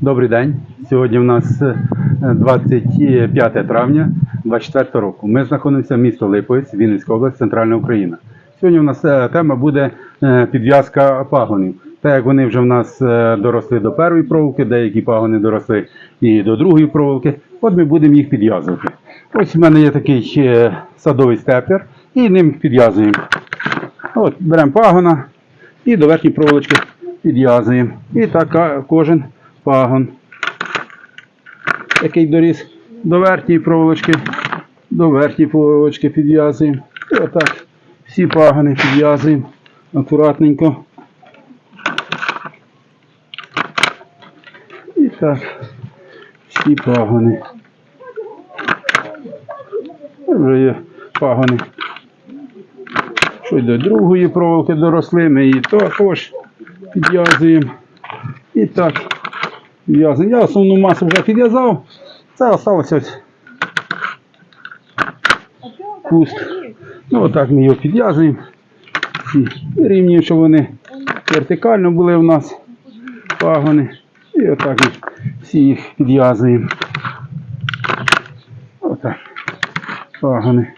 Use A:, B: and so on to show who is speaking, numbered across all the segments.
A: Добрий день. Сьогодні у нас е, 25 травня 24 року. Ми знаходимося в місто Липовець, Вінницька область, Центральна Україна. Сьогодні у нас е, тема буде е, підв'язка пагонів. Так як вони вже в нас е, доросли до першої проволоки, деякі пагони доросли і до другої проволоки, от ми будемо їх підв'язувати. Ось у мене є такий е, садовий степлер, і ним підв'язуємо. От, беремо пагона і до верхньої проволочки підв'язуємо. І так кожен пагон, який доріс? До верхньої проволочки, до верхньої проволочки підв'язуємо. І отак. Всі пагони підв'язуємо. Акуратненько. І так, всі пагони. Вже є пагони. Що й до другої проволоки доросли, ми її також підв'язуємо. І так, підв'язуємо. Я основну масу вже підв'язав. Це залишилося ось куст. Ну, отак ми його підв'язуємо. Рівні, щоб вони вертикально були в нас пагони. І отак ми всі їх підв'язуємо. Отак. Пагони.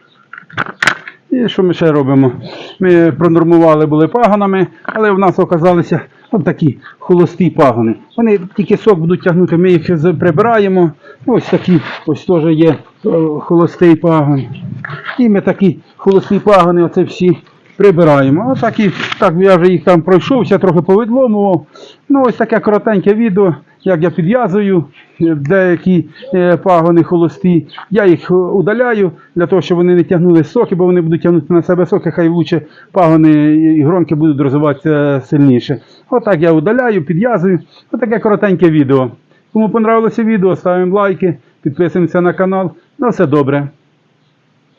A: І що ми ще робимо? Ми пронормували були пагонами, але в нас оказалися от такі холості пагони. Вони тільки сок будуть тягнути, ми їх прибираємо. Ось такі, ось теж є е, холостий пагон. І ми такі холості пагони, оце всі прибираємо. Отак і, так я вже їх там пройшовся, трохи повідломував. Ну, ось таке коротеньке відео, як я підв'язую е, деякі е, пагони холості. Я їх е, удаляю для того, щоб вони не тягнули соки, бо вони будуть тягнути на себе соки, хай лучше пагони і гронки будуть розвиватися сильніше. Отак я удаляю, підв'язую. Отаке коротеньке відео. Кому понравилося відео, ставимо лайки, підписуємося на канал. На все добре.